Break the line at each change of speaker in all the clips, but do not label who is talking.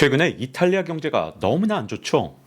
최근에 이탈리아 경제가 너무나 안 좋죠.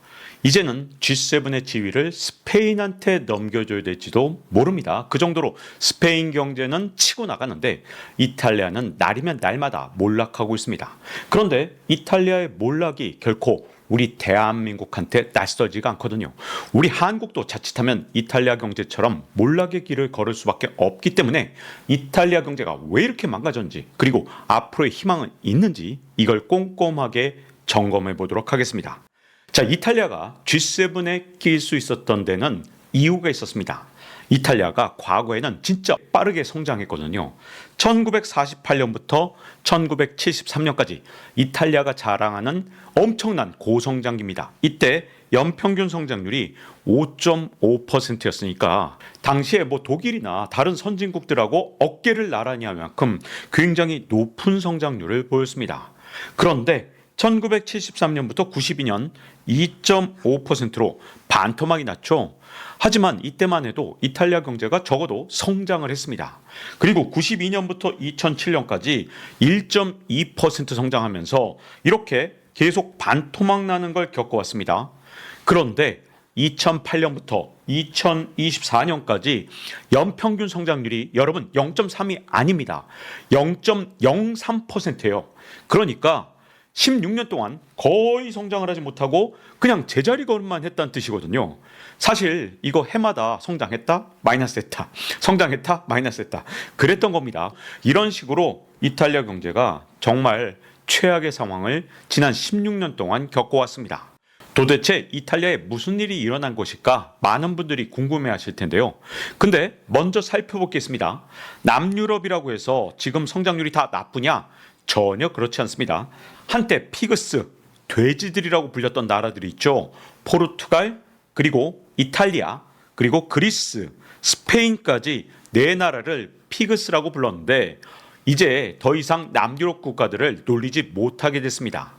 이제는 G7의 지위를 스페인한테 넘겨줘야 될지도 모릅니다. 그 정도로 스페인 경제는 치고 나가는데 이탈리아는 날이면 날마다 몰락하고 있습니다. 그런데 이탈리아의 몰락이 결코 우리 대한민국한테 낯설지가 않거든요. 우리 한국도 자칫하면 이탈리아 경제처럼 몰락의 길을 걸을 수밖에 없기 때문에 이탈리아 경제가 왜 이렇게 망가졌는지 그리고 앞으로의 희망은 있는지 이걸 꼼꼼하게 점검해 보도록 하겠습니다. 자, 이탈리아가 G7에 낄 수 있었던 데는 이유가 있었습니다. 이탈리아가 과거에는 진짜 빠르게 성장했거든요. 1948년부터 1973년까지 이탈리아가 자랑하는 엄청난 고성장기입니다. 이때 연평균 성장률이 5.5%였으니까 당시에 뭐 독일이나 다른 선진국들하고 어깨를 나란히 할 만큼 굉장히 높은 성장률을 보였습니다. 그런데 1973년부터 92년 2.5%로 반토막이 났죠. 하지만 이때만 해도 이탈리아 경제가 적어도 성장을 했습니다. 그리고 92년부터 2007년까지 1.2% 성장하면서 이렇게 계속 반토막 나는 걸 겪어왔습니다. 그런데 2008년부터 2024년까지 연평균 성장률이 여러분 0.3이 아닙니다. 0.03%예요. 그러니까 16년 동안 거의 성장을 하지 못하고 그냥 제자리 걸음만 했다는 뜻이거든요. 사실 이거 해마다 성장했다, 마이너스 했다, 성장했다, 마이너스 했다. 그랬던 겁니다. 이런 식으로 이탈리아 경제가 정말 최악의 상황을 지난 16년 동안 겪어왔습니다. 도대체 이탈리아에 무슨 일이 일어난 것일까? 많은 분들이 궁금해 하실 텐데요. 근데 먼저 살펴보겠습니다. 남유럽이라고 해서 지금 성장률이 다 나쁘냐? 전혀 그렇지 않습니다. 한때 피그스, 돼지들이라고 불렸던 나라들이 있죠. 포르투갈, 그리고 이탈리아, 그리고 그리스, 스페인까지 네 나라를 피그스라고 불렀는데 이제 더 이상 남유럽 국가들을 놀리지 못하게 됐습니다.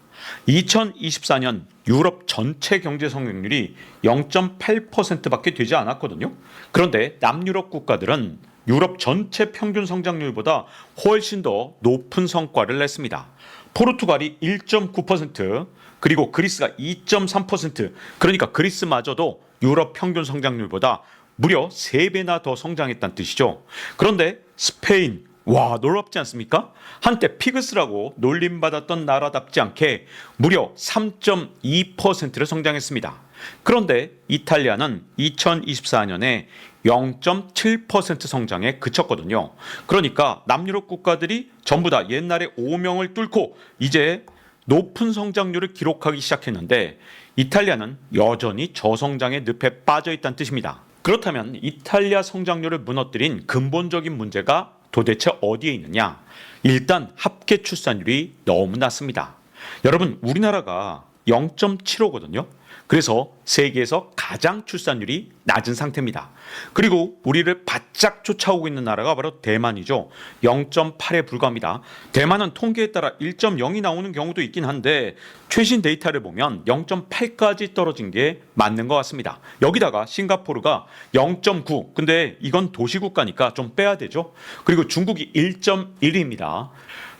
2024년 유럽 전체 경제 성장률이 0.8%밖에 되지 않았거든요. 그런데 남유럽 국가들은 유럽 전체 평균 성장률보다 훨씬 더 높은 성과를 냈습니다. 포르투갈이 1.9%, 그리고 그리스가 2.3%, 그러니까 그리스마저도 유럽 평균 성장률보다 무려 3배나 더 성장했다는 뜻이죠. 그런데 스페인, 와, 놀랍지 않습니까? 한때 피그스라고 놀림받았던 나라답지 않게 무려 3.2%를 성장했습니다. 그런데 이탈리아는 2024년에 0.7% 성장에 그쳤거든요. 그러니까 남유럽 국가들이 전부 다 옛날에 5명을 뚫고 이제 높은 성장률을 기록하기 시작했는데 이탈리아는 여전히 저성장의 늪에 빠져 있다는 뜻입니다. 그렇다면 이탈리아 성장률을 무너뜨린 근본적인 문제가 도대체 어디에 있느냐? 일단 합계 출산율이 너무 낮습니다. 여러분, 우리나라가 0.75거든요. 그래서 세계에서 가장 출산율이 낮은 상태입니다. 그리고 우리를 바짝 쫓아오고 있는 나라가 바로 대만이죠. 0.8에 불과합니다. 대만은 통계에 따라 1.0이 나오는 경우도 있긴 한데 최신 데이터를 보면 0.8까지 떨어진 게 맞는 것 같습니다. 여기다가 싱가포르가 0.9. 근데 이건 도시국가니까 좀 빼야 되죠. 그리고 중국이 1.1입니다.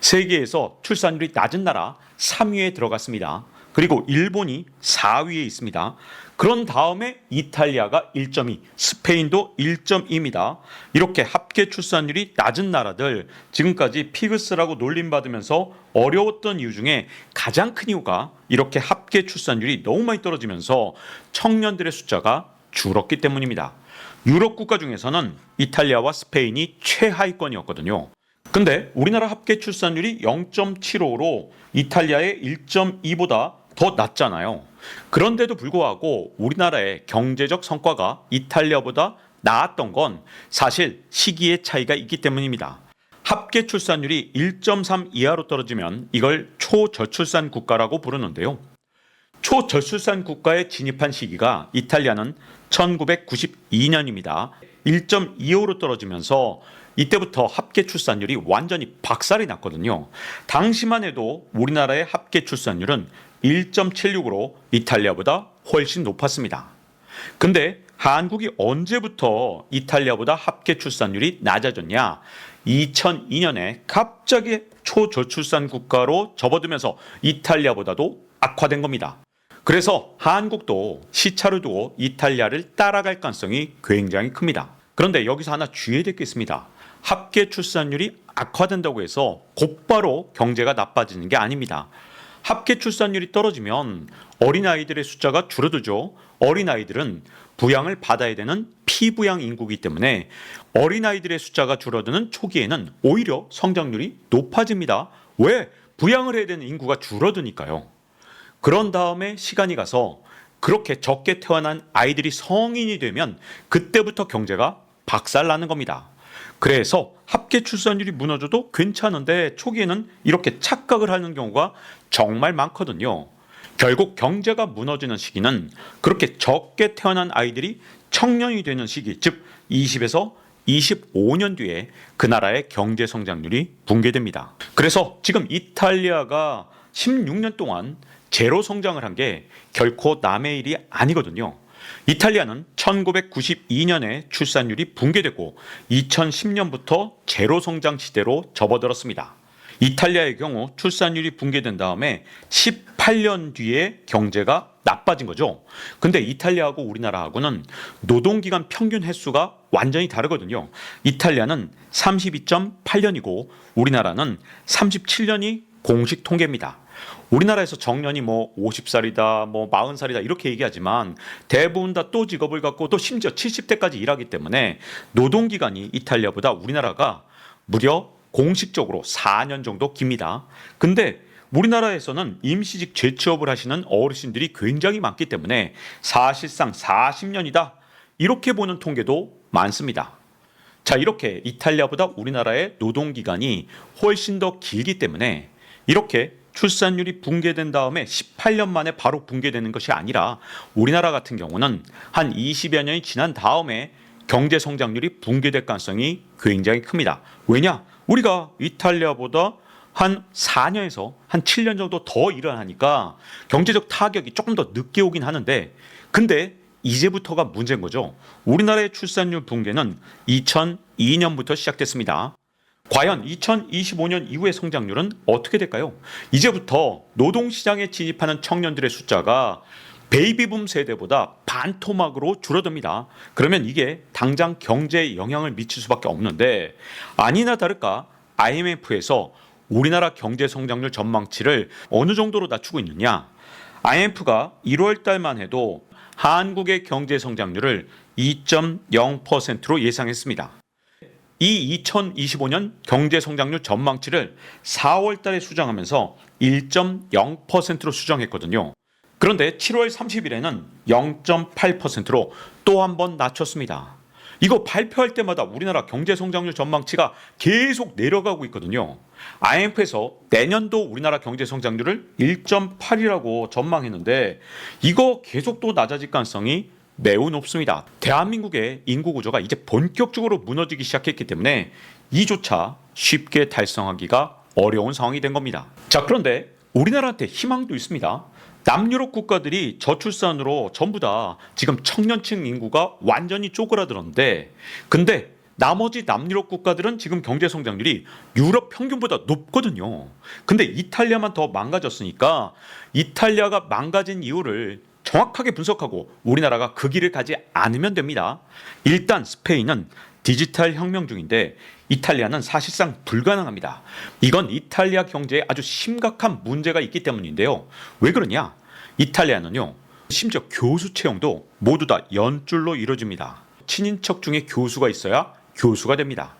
세계에서 출산율이 낮은 나라 3위에 들어갔습니다. 그리고 일본이 4위에 있습니다. 그런 다음에 이탈리아가 1.2, 스페인도 1.2입니다. 이렇게 합계 출산율이 낮은 나라들 지금까지 피그스라고 놀림받으면서 어려웠던 이유 중에 가장 큰 이유가 이렇게 합계 출산율이 너무 많이 떨어지면서 청년들의 숫자가 줄었기 때문입니다. 유럽 국가 중에서는 이탈리아와 스페인이 최하위권이었거든요. 근데 우리나라 합계 출산율이 0.75로 이탈리아의 1.2보다 더 낮잖아요. 그런데도 불구하고 우리나라의 경제적 성과가 이탈리아보다 나았던 건 사실 시기의 차이가 있기 때문입니다. 합계 출산율이 1.3 이하로 떨어지면 이걸 초저출산 국가라고 부르는데요. 초저출산 국가에 진입한 시기가 이탈리아는 1992년입니다. 1.25로 떨어지면서 이때부터 합계 출산율이 완전히 박살이 났거든요. 당시만 해도 우리나라의 합계 출산율은 1.76으로 이탈리아보다 훨씬 높았습니다. 근데 한국이 언제부터 이탈리아보다 합계 출산율이 낮아졌냐? 2002년에 갑자기 초저출산 국가로 접어들면서 이탈리아보다도 악화된 겁니다. 그래서 한국도 시차를 두고 이탈리아를 따라갈 가능성이 굉장히 큽니다. 그런데 여기서 하나 주의해야 될게 있습니다. 합계 출산율이 악화된다고 해서 곧바로 경제가 나빠지는 게 아닙니다. 합계 출산율이 떨어지면 어린아이들의 숫자가 줄어들죠. 어린아이들은 부양을 받아야 되는 피부양 인구이기 때문에 어린아이들의 숫자가 줄어드는 초기에는 오히려 성장률이 높아집니다. 왜? 부양을 해야 되는 인구가 줄어드니까요. 그런 다음에 시간이 가서 그렇게 적게 태어난 아이들이 성인이 되면 그때부터 경제가 박살나는 겁니다. 그래서 합계 출산율이 무너져도 괜찮은데 초기에는 이렇게 착각을 하는 경우가 정말 많거든요. 결국 경제가 무너지는 시기는 그렇게 적게 태어난 아이들이 청년이 되는 시기, 즉 20에서 25년 뒤에 그 나라의 경제 성장률이 붕괴됩니다. 그래서 지금 이탈리아가 16년 동안 제로 성장을 한 게 결코 남의 일이 아니거든요. 이탈리아는 1992년에 출산율이 붕괴됐고 2010년부터 제로 성장 시대로 접어들었습니다. 이탈리아의 경우 출산율이 붕괴된 다음에 18년 뒤에 경제가 나빠진 거죠. 근데 이탈리아하고 우리나라하고는 노동기간 평균 횟수가 완전히 다르거든요. 이탈리아는 32.8년이고 우리나라는 37년이 공식 통계입니다. 우리나라에서 정년이 뭐 50살이다, 뭐 40살이다 이렇게 얘기하지만 대부분 다 또 직업을 갖고 또 심지어 70대까지 일하기 때문에 노동 기간이 이탈리아보다 우리나라가 무려 공식적으로 4년 정도 깁니다. 근데 우리나라에서는 임시직 재취업을 하시는 어르신들이 굉장히 많기 때문에 사실상 40년이다. 이렇게 보는 통계도 많습니다. 자, 이렇게 이탈리아보다 우리나라의 노동 기간이 훨씬 더 길기 때문에 이렇게 출산율이 붕괴된 다음에 18년 만에 바로 붕괴되는 것이 아니라 우리나라 같은 경우는 한 20여 년이 지난 다음에 경제 성장률이 붕괴될 가능성이 굉장히 큽니다. 왜냐? 우리가 이탈리아보다 한 4년에서 한 7년 정도 더 일을 하니까 경제적 타격이 조금 더 늦게 오긴 하는데 근데 이제부터가 문제인 거죠. 우리나라의 출산율 붕괴는 2002년부터 시작됐습니다. 과연 2025년 이후의 성장률은 어떻게 될까요? 이제부터 노동시장에 진입하는 청년들의 숫자가 베이비붐 세대보다 반토막으로 줄어듭니다. 그러면 이게 당장 경제에 영향을 미칠 수밖에 없는데 아니나 다를까 IMF에서 우리나라 경제 성장률 전망치를 어느 정도로 낮추고 있느냐? IMF가 1월 달만 해도 한국의 경제 성장률을 2.0%로 예상했습니다. 이 2025년 경제 성장률 전망치를 4월 달에 수정하면서 1.0%로 수정했거든요. 그런데 7월 30일에는 0.8%로 또 한 번 낮췄습니다. 이거 발표할 때마다 우리나라 경제 성장률 전망치가 계속 내려가고 있거든요. IMF에서 내년도 우리나라 경제 성장률을 1.8이라고 전망했는데 이거 계속 또 낮아질 가능성이 매우 높습니다. 대한민국의 인구 구조가 이제 본격적으로 무너지기 시작했기 때문에 이조차 쉽게 달성하기가 어려운 상황이 된 겁니다. 자, 그런데 우리나라한테 희망도 있습니다. 남유럽 국가들이 저출산으로 전부 다 지금 청년층 인구가 완전히 쪼그라들었는데 근데 나머지 남유럽 국가들은 지금 경제 성장률이 유럽 평균보다 높거든요. 근데 이탈리아만 더 망가졌으니까 이탈리아가 망가진 이유를 정확하게 분석하고 우리나라가 그 길을 가지 않으면 됩니다. 일단 스페인은 디지털 혁명 중인데 이탈리아는 사실상 불가능합니다. 이건 이탈리아 경제에 아주 심각한 문제가 있기 때문인데요. 왜 그러냐? 이탈리아는요. 심지어 교수 채용도 모두 다 연줄로 이루어집니다. 친인척 중에 교수가 있어야 교수가 됩니다.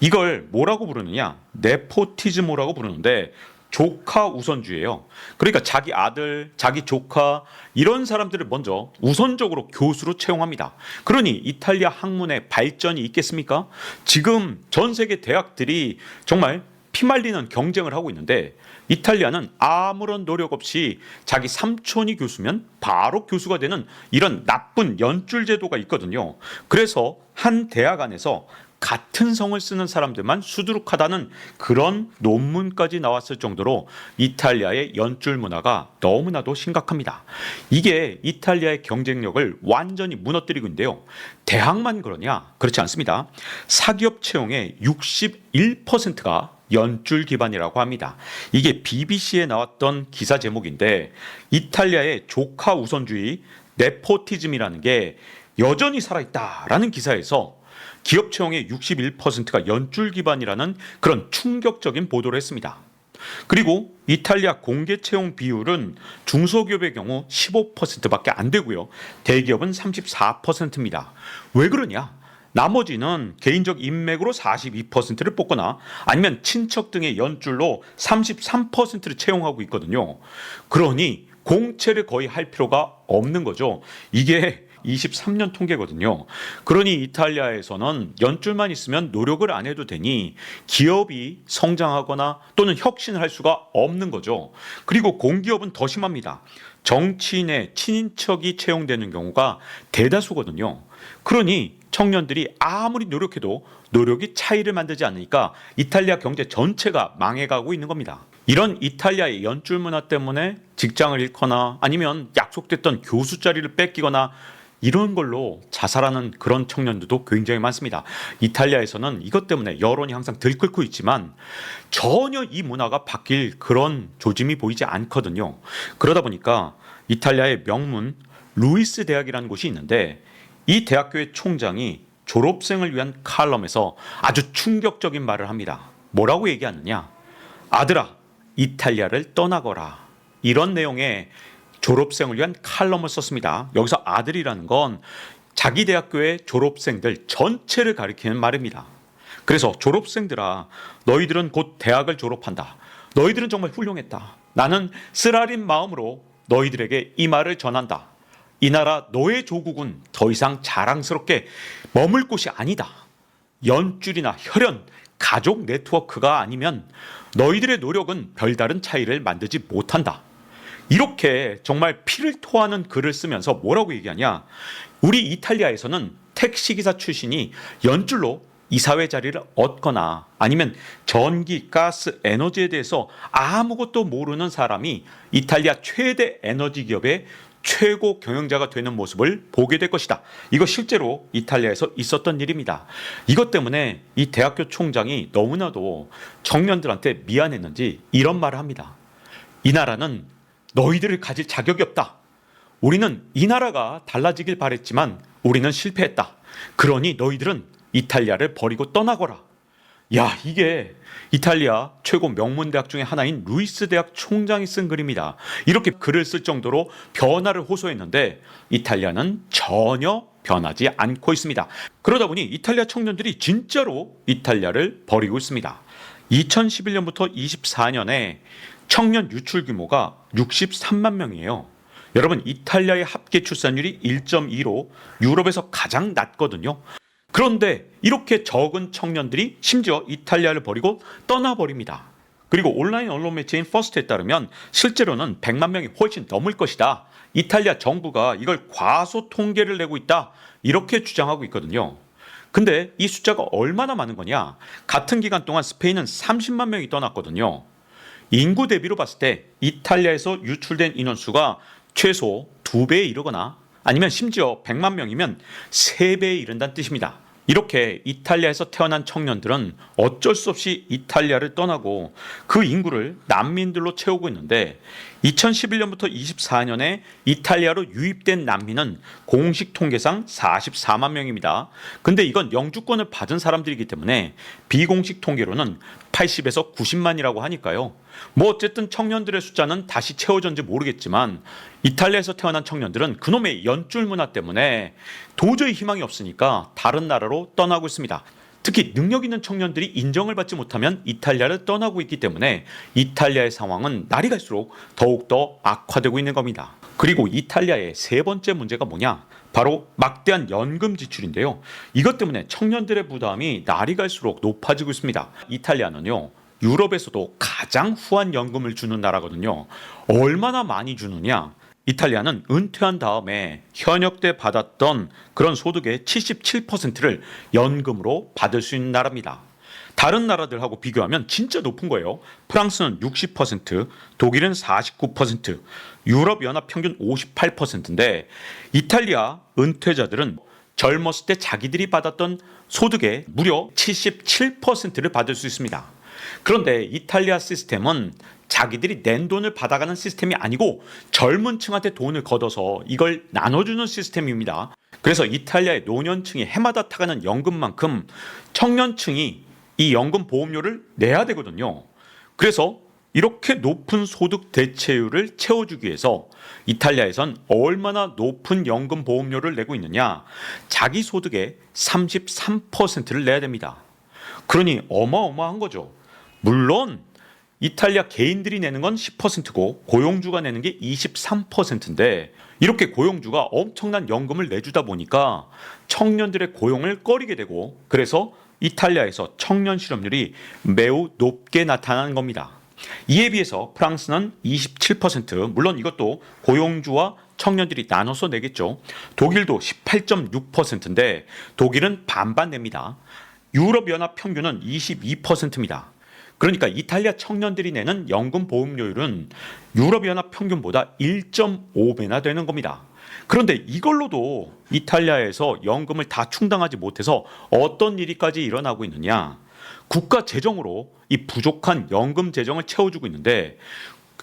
이걸 뭐라고 부르느냐? 네포티즈모라고 부르는데 조카 우선주의예요. 그러니까 자기 아들, 자기 조카 이런 사람들을 먼저 우선적으로 교수로 채용합니다. 그러니 이탈리아 학문의 발전이 있겠습니까? 지금 전 세계 대학들이 정말 피말리는 경쟁을 하고 있는데 이탈리아는 아무런 노력 없이 자기 삼촌이 교수면 바로 교수가 되는 이런 나쁜 연줄 제도가 있거든요. 그래서 한 대학 안에서 같은 성을 쓰는 사람들만 수두룩하다는 그런 논문까지 나왔을 정도로 이탈리아의 연줄 문화가 너무나도 심각합니다. 이게 이탈리아의 경쟁력을 완전히 무너뜨리고 있는데요. 대학만 그러냐? 그렇지 않습니다. 사기업 채용의 61%가 연줄 기반이라고 합니다. 이게 BBC에 나왔던 기사 제목인데 이탈리아의 조카 우선주의 네포티즘이라는 게 여전히 살아있다라는 기사에서 기업 채용의 61%가 연줄 기반이라는 그런 충격적인 보도를 했습니다. 그리고 이탈리아 공개 채용 비율은 중소기업의 경우 15%밖에 안 되고요. 대기업은 34%입니다. 왜 그러냐? 나머지는 개인적 인맥으로 42%를 뽑거나 아니면 친척 등의 연줄로 33%를 채용하고 있거든요. 그러니 공채를 거의 할 필요가 없는 거죠. 이게 23년 통계거든요. 그러니 이탈리아에서는 연줄만 있으면 노력을 안 해도 되니 기업이 성장하거나 또는 혁신을 할 수가 없는 거죠. 그리고 공기업은 더 심합니다. 정치인의 친인척이 채용되는 경우가 대다수거든요. 그러니 청년들이 아무리 노력해도 노력이 차이를 만들지 않으니까 이탈리아 경제 전체가 망해가고 있는 겁니다. 이런 이탈리아의 연줄 문화 때문에 직장을 잃거나 아니면 약속됐던 교수 자리를 뺏기거나 이런 걸로 자살하는 그런 청년들도 굉장히 많습니다. 이탈리아에서는 이것 때문에 여론이 항상 들끓고 있지만 전혀 이 문화가 바뀔 그런 조짐이 보이지 않거든요. 그러다 보니까 이탈리아의 명문 루이스 대학이라는 곳이 있는데 이 대학교의 총장이 졸업생을 위한 칼럼에서 아주 충격적인 말을 합니다. 뭐라고 얘기하느냐? 아들아, 이탈리아를 떠나거라. 이런 내용의 졸업생을 위한 칼럼을 썼습니다. 여기서 아들이라는 건 자기 대학교의 졸업생들 전체를 가리키는 말입니다. 그래서 졸업생들아, 너희들은 곧 대학을 졸업한다. 너희들은 정말 훌륭했다. 나는 쓰라린 마음으로 너희들에게 이 말을 전한다. 이 나라 너의 조국은 더 이상 자랑스럽게 머물 곳이 아니다. 연줄이나 혈연, 가족 네트워크가 아니면 너희들의 노력은 별다른 차이를 만들지 못한다. 이렇게 정말 피를 토하는 글을 쓰면서 뭐라고 얘기하냐? 우리 이탈리아에서는 택시기사 출신이 연줄로 이사회 자리를 얻거나 아니면 전기, 가스, 에너지에 대해서 아무것도 모르는 사람이 이탈리아 최대 에너지 기업의 최고 경영자가 되는 모습을 보게 될 것이다. 이거 실제로 이탈리아에서 있었던 일입니다. 이것 때문에 이 대학교 총장이 너무나도 청년들한테 미안했는지 이런 말을 합니다. 이 나라는 너희들을 가질 자격이 없다. 우리는 이 나라가 달라지길 바랬지만 우리는 실패했다. 그러니 너희들은 이탈리아를 버리고 떠나거라. 야, 이게 이탈리아 최고 명문 대학 중에 하나인 루이스 대학 총장이 쓴 글입니다. 이렇게 글을 쓸 정도로 변화를 호소했는데 이탈리아는 전혀 변하지 않고 있습니다. 그러다 보니 이탈리아 청년들이 진짜로 이탈리아를 버리고 있습니다. 2011년부터 24년에 청년 유출 규모가 63만 명이에요. 여러분 이탈리아의 합계 출산율이 1.2로 유럽에서 가장 낮거든요. 그런데 이렇게 적은 청년들이 심지어 이탈리아를 버리고 떠나버립니다. 그리고 온라인 언론 매체인 퍼스트에 따르면 실제로는 100만 명이 훨씬 넘을 것이다. 이탈리아 정부가 이걸 과소 통계를 내고 있다. 이렇게 주장하고 있거든요. 근데 이 숫자가 얼마나 많은 거냐? 같은 기간 동안 스페인은 30만 명이 떠났거든요. 인구 대비로 봤을 때 이탈리아에서 유출된 인원수가 최소 2배에 이르거나 아니면 심지어 100만 명이면 3배에 이른다는 뜻입니다. 이렇게 이탈리아에서 태어난 청년들은 어쩔 수 없이 이탈리아를 떠나고 그 인구를 난민들로 채우고 있는데 2011년부터 24년에 이탈리아로 유입된 난민은 공식 통계상 44만 명입니다. 근데 이건 영주권을 받은 사람들이기 때문에 비공식 통계로는 80에서 90만이라고 하니까요. 뭐 어쨌든 청년들의 숫자는 다시 채워졌는지 모르겠지만 이탈리아에서 태어난 청년들은 그놈의 연줄 문화 때문에 도저히 희망이 없으니까 다른 나라로 떠나고 있습니다. 특히 능력 있는 청년들이 인정을 받지 못하면 이탈리아를 떠나고 있기 때문에 이탈리아의 상황은 날이 갈수록 더욱더 악화되고 있는 겁니다. 그리고 이탈리아의 세 번째 문제가 뭐냐? 바로 막대한 연금 지출인데요. 이것 때문에 청년들의 부담이 날이 갈수록 높아지고 있습니다. 이탈리아는요. 유럽에서도 가장 후한 연금을 주는 나라거든요. 얼마나 많이 주느냐? 이탈리아는 은퇴한 다음에 현역 때 받았던 그런 소득의 77%를 연금으로 받을 수 있는 나라입니다. 다른 나라들하고 비교하면 진짜 높은 거예요. 프랑스는 60%, 독일은 49%, 유럽 연합 평균 58%인데 이탈리아 은퇴자들은 젊었을 때 자기들이 받았던 소득의 무려 77%를 받을 수 있습니다. 그런데 이탈리아 시스템은 자기들이 낸 돈을 받아가는 시스템이 아니고 젊은 층한테 돈을 걷어서 이걸 나눠주는 시스템입니다. 그래서 이탈리아의 노년층이 해마다 타가는 연금만큼 청년층이 이 연금 보험료를 내야 되거든요. 그래서 이렇게 높은 소득 대체율을 채워주기 위해서 이탈리아에선 얼마나 높은 연금 보험료를 내고 있느냐? 자기 소득의 33%를 내야 됩니다. 그러니 어마어마한 거죠. 물론 이탈리아 개인들이 내는 건 10%고 고용주가 내는 게 23%인데 이렇게 고용주가 엄청난 연금을 내주다 보니까 청년들의 고용을 꺼리게 되고 그래서 이탈리아에서 청년 실업률이 매우 높게 나타나는 겁니다. 이에 비해서 프랑스는 27% 물론 이것도 고용주와 청년들이 나눠서 내겠죠. 독일도 18.6%인데 독일은 반반 냅니다. 유럽 연합 평균은 22%입니다. 그러니까 이탈리아 청년들이 내는 연금 보험료율은 유럽 연합 평균보다 1.5배나 되는 겁니다. 그런데 이걸로도 이탈리아에서 연금을 다 충당하지 못해서 어떤 일이까지 일어나고 있느냐? 국가 재정으로 이 부족한 연금 재정을 채워주고 있는데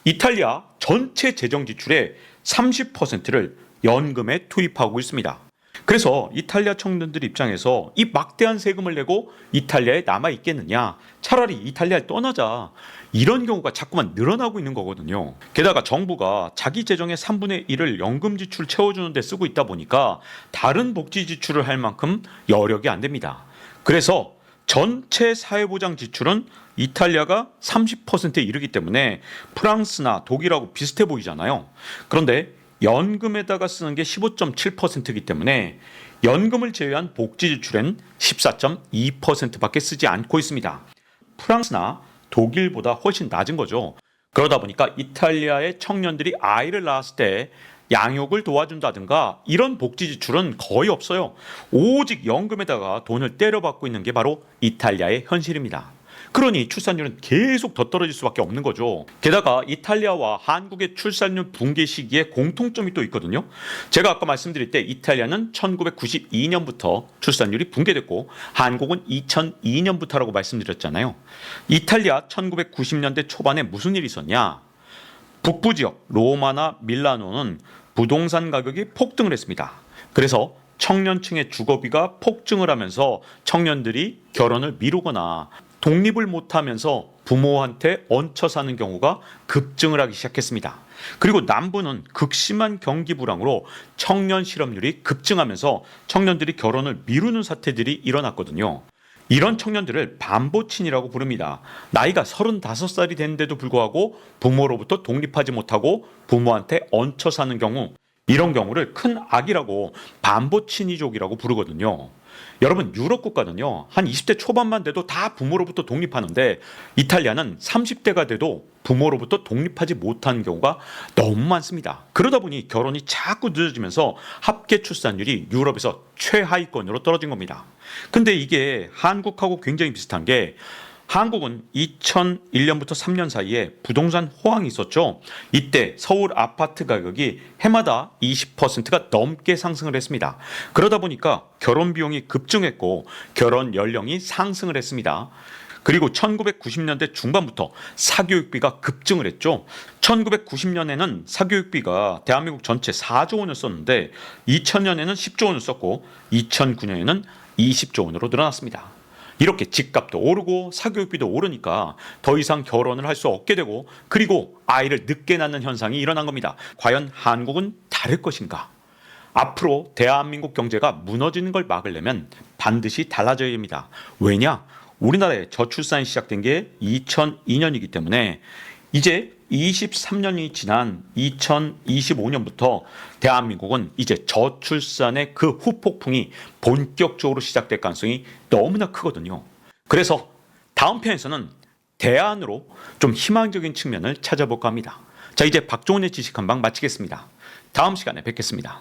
이탈리아 전체 재정 지출의 30%를 연금에 투입하고 있습니다. 그래서 이탈리아 청년들 입장에서 이 막대한 세금을 내고 이탈리아에 남아 있겠느냐? 차라리 이탈리아를 떠나자. 이런 경우가 자꾸만 늘어나고 있는 거거든요. 게다가 정부가 자기 재정의 3분의 1을 연금 지출 채워주는 데 쓰고 있다 보니까 다른 복지 지출을 할 만큼 여력이 안 됩니다. 그래서 전체 사회보장 지출은 이탈리아가 30%에 이르기 때문에 프랑스나 독일하고 비슷해 보이잖아요. 그런데 연금에다가 쓰는 게 15.7%이기 때문에 연금을 제외한 복지 지출엔 14.2%밖에 쓰지 않고 있습니다. 프랑스나 독일보다 훨씬 낮은 거죠. 그러다 보니까 이탈리아의 청년들이 아이를 낳았을 때 양육을 도와준다든가 이런 복지 지출은 거의 없어요. 오직 연금에다가 돈을 때려받고 있는 게 바로 이탈리아의 현실입니다. 그러니 출산율은 계속 더 떨어질 수밖에 없는 거죠. 게다가 이탈리아와 한국의 출산율 붕괴 시기에 공통점이 또 있거든요. 제가 아까 말씀드릴 때 이탈리아는 1992년부터 출산율이 붕괴됐고 한국은 2002년부터라고 말씀드렸잖아요. 이탈리아 1990년대 초반에 무슨 일이 있었냐? 북부 지역 로마나 밀라노는 부동산 가격이 폭등을 했습니다. 그래서 청년층의 주거비가 폭증을 하면서 청년들이 결혼을 미루거나 독립을 못하면서 부모한테 얹혀 사는 경우가 급증을 하기 시작했습니다. 그리고 남부는 극심한 경기 불황으로 청년 실업률이 급증하면서 청년들이 결혼을 미루는 사태들이 일어났거든요. 이런 청년들을 반보친이라고 부릅니다. 나이가 35살이 됐는데도 불구하고 부모로부터 독립하지 못하고 부모한테 얹혀 사는 경우 이런 경우를 큰 악이라고 반보친이족이라고 부르거든요. 여러분 유럽 국가는요 한 20대 초반만 돼도 다 부모로부터 독립하는데 이탈리아는 30대가 돼도 부모로부터 독립하지 못하는 경우가 너무 많습니다. 그러다 보니 결혼이 자꾸 늦어지면서 합계 출산율이 유럽에서 최하위권으로 떨어진 겁니다. 근데 이게 한국하고 굉장히 비슷한 게 한국은 2001년부터 3년 사이에 부동산 호황이 있었죠. 이때 서울 아파트 가격이 해마다 20%가 넘게 상승을 했습니다. 그러다 보니까 결혼 비용이 급증했고 결혼 연령이 상승을 했습니다. 그리고 1990년대 중반부터 사교육비가 급증을 했죠. 1990년에는 사교육비가 대한민국 전체 4조 원을 썼는데 2000년에는 10조 원을 썼고 2009년에는 20조 원으로 늘어났습니다. 이렇게 집값도 오르고 사교육비도 오르니까 더 이상 결혼을 할 수 없게 되고 그리고 아이를 늦게 낳는 현상이 일어난 겁니다. 과연 한국은 다를 것인가? 앞으로 대한민국 경제가 무너지는 걸 막으려면 반드시 달라져야 합니다. 왜냐? 우리나라의 저출산이 시작된 게 2002년이기 때문에 이제 23년이 지난 2025년부터 대한민국은 이제 저출산의 그 후폭풍이 본격적으로 시작될 가능성이 너무나 크거든요. 그래서 다음 편에서는 대안으로 좀 희망적인 측면을 찾아볼까 합니다. 자, 이제 박종훈의 지식 한 방 마치겠습니다. 다음 시간에 뵙겠습니다.